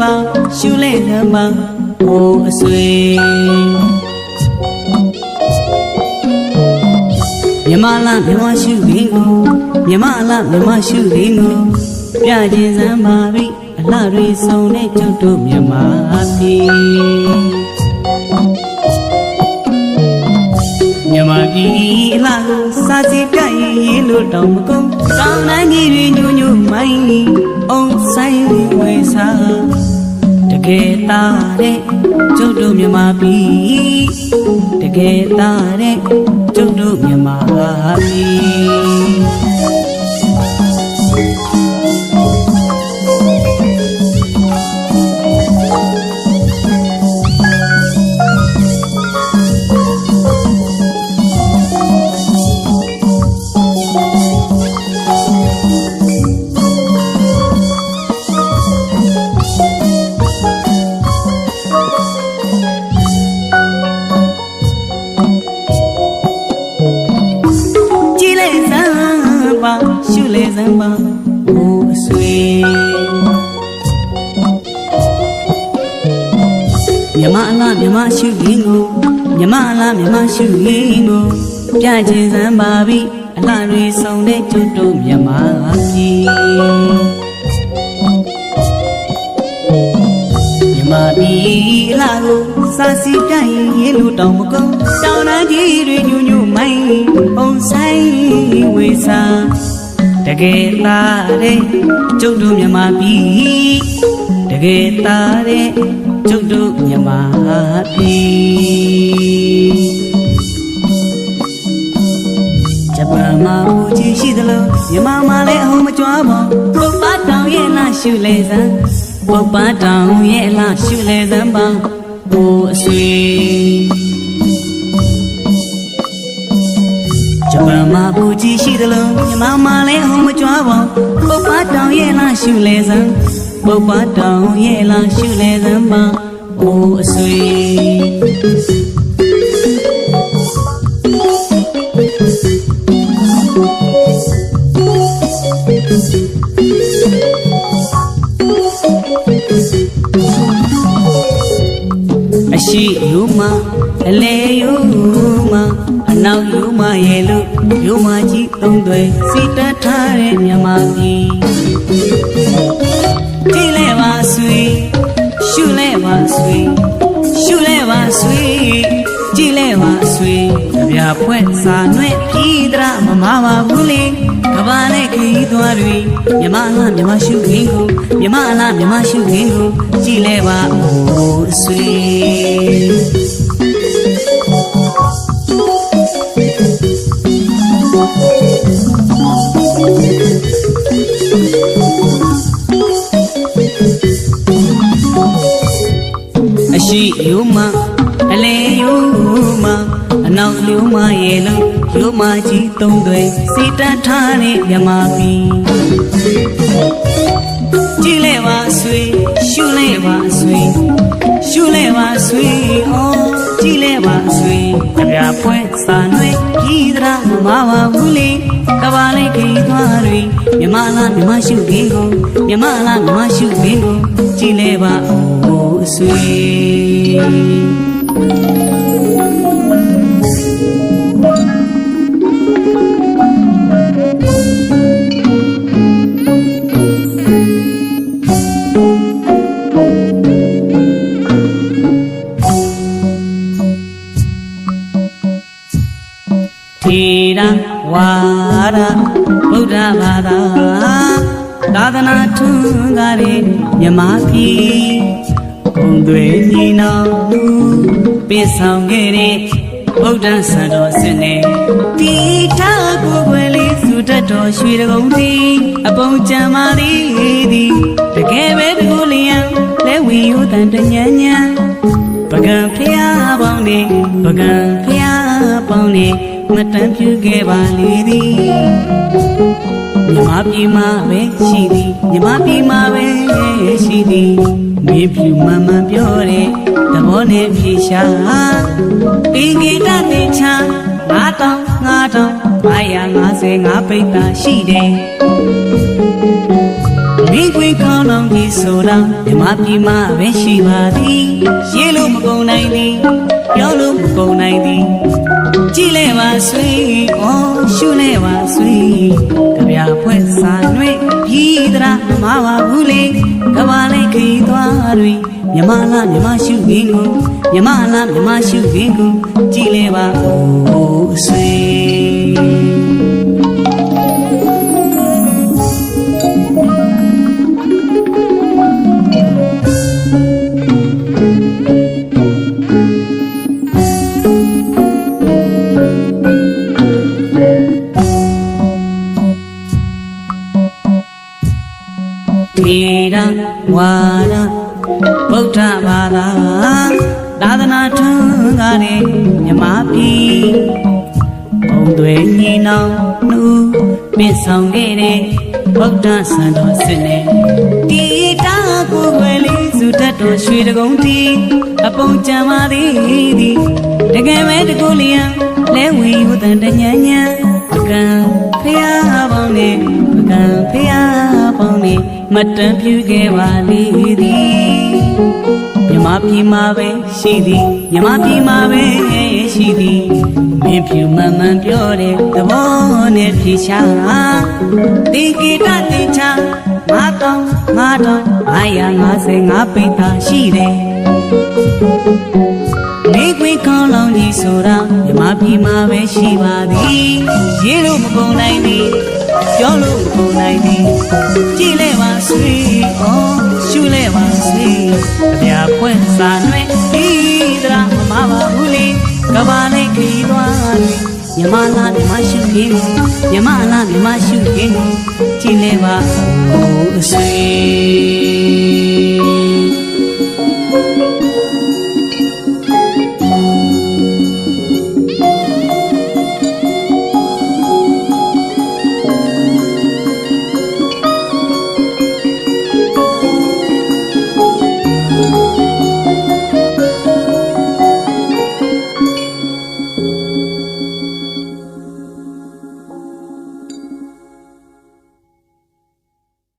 ပါရှုလဲစမ်းပါဟိုအဆွေမြမလာမြမရှုခင်းကိုမြမလာမြမရှုခင်းကိုပြခြင်းစမ်းပါပြီအလှတွေစုံတဲ့ကျုပ်တို့မြမပြည်မြမပြည်အလားကိုစာစီပြရင်ရေလို့တောင်မကုန်တောင်နှန်းကြီးတွေညိုညိုမိုင်းအောင် ယ်သားတဲ့ကျုပ်တို့မြမပြည်တကယ်သားတဲ့ကျုပ်တို့မြမပြည် မ်းပါဟိုအဆွေမြမအလားမြမရှုရင်းကိုမြမအလားမြမရှုရင်းကိုပြခြင်းစမ်းပါပြီအလားတွေစုံတဲ့ကျွတ်တို့မြမပြည်မြမပြည်အလားကိုစာစီပြရင်ရေလို့တောင်မကုန်တောင်နှန်းကြီးတွေညူညူမိုင်းအောင်ဆိုင်ဝေစာတ ကယ်သားတဲ့ကျုပ်တို့မြမပြည်တကယ်သားတဲ့ကျုပ်တို့မြမပြည်ဂျပန်မှာဟိုချီရှိသလိုမြန်မာမှာလည်းအဟုံးမကြွားပါပုပ္ပတောင်ရဲ့လှရှုလေစမ်းပုပ္ပတောင်ရဲ့လှရှုလေစမ်းပါဟိုအဆွေ မှာပူကြီးရှိသလိုမြန်မာမှာလည်းအဟုံးမကြွားပါပုပ္ပတောင်ရဲ့လားရှုလေစမ်းပုပ္ပတောင်ရဲ့လားရှုလေစမ်းပါအိုးအဆွေအရှိယူမ အလေယူမအနောက်ယူမရဲ့လို့ယူမကြီးသုံးတွေစီတတ်ထားတဲ့မြန်မာပြည်ကြည့်လဲပါဆွေရှုလဲပါဆွေရှုလဲပါဆွေကြည့်လဲပါဆွေကြပြဖွဲ့စာနွဲ့ပြည်တရမမပါဘူးလေကဘာနဲ့ခရီးသွားတွေမြမလားမြမရှုခင်းကိုမြမလားမြမရှုခင်းကိုကြည့်လဲပါအိုးအဆွေ ရှိယုံမအလေယုံမအနောက်ယုံမရဲ့လုံးယုံမကြီးသုံးတွေစီတတ်ထားတဲ့မြမပြည်ကြည့်လဲပါဆွေရှုလဲပါဆွေရှုလဲပါဆွေအော်ကြည့်လဲပါဆွေကြပြပွဲစာနွေကြီးသရာမမပါဘူးလေ ကဘာလေးခီးသွားတွေမြမလားမြမရှုခင်းကိုမြမလားမြမရှုခင်းကိုကြည့်လဲပါအိုးအဆွေ ထွန်းကားတဲ့မြမပြည်ဘုံတွေညီနောင်လူပြဆောင်ခဲ့တဲ့ဗုဒ္ဓဆံတော်စနေတီထာကိုယ်ွယ်လေးစုတတ်တော်ရွှေတကုံတီအပုံကြံပါသည်သည်တကယ်ပဲတကူလျံလဲဝီယိုတန်တညံညံပကံဖျားပေါင်းနေပကံဖျားပေါင်းနေမတန်ပြူခဲ့ပါလေသည် မြမပြည်မှာပဲရှိသည်မြမပြည်မှာပဲရှိသည်မြေပြူမှန်မှန်ပြောတဲ့သဘောနဲ့ဖြေရှာဒီဂီတတင်ချာငါတောင်းငါတောင်း950ငါပိတ်တာရှိတယ်မိခွေခေါင်းလောင်ကြီးဆိုတာမြမပြည်မှာပဲရှိပါသည်ရေးလို့မကုန်နိုင်သည်ပြောလို့မကုန်နိုင်သည်ကြည်လဲပါဆွေဩရှုလဲပါဆွေ ကြပြဖွဲ့စာနှွေပြီးသရာမပါဘူးလေကဘာလေးခီးသွားတွေမြမလားမြမရှိခင်းကိုမြမလားမြမရှိခင်းကိုကြည်လဲပါဦးဆွေ ထေရဝါဒဗုဒ္ဓဘာသာသာသနာထွန်းကားတဲ့မြမပြည်ဘုံတွေညီနောင်နှူပြည့်ဆောင်ခဲ့တဲ့ဗုဒ္ဓဆန္တော်စစ်နဲ့တီတာကိုယ်ွယ်လေးစုတတ်တော်ရွှေတကုံတီအပုံကြံပါသည်သည်တကယ်ပဲတကူလျံလဲဝင်ယူတန်တညံညံပကံဖျားပေါင်းနဲ့ပကံဖျားပေါင်းနဲ့ မတန်ပြူခဲ့ပါလေသည်မြမပြည်မှာပဲရှိသည်မြမပြည်မှာပဲရှိသည်မင်းဖြူမှန်မှန်ပြောတဲ့သဘောနဲ့ဖြေရှာတိကိတတိချာငါတောင်းငါတောင်း955ပိတာရှိတယ်နေ ခွေကောင်းလောင်ကြီးဆိုတာမြမပြည်မှာပဲရှိပါသည်ရေးလို့မကုန်နိုင်သည်ပြောလို့မကုန်နိုင်သည်ကြည့်လဲပါဆွေဩရှုလဲပါဆွေဗျာဖွင့်စာနှွဲဒီတရာမမပါဘူးလေကဘာလေးခီးသွားပြီမြမလားမြမရှိခင်းမြမလားမြမရှိခင်းကြည့်လဲပါဦးဆွေ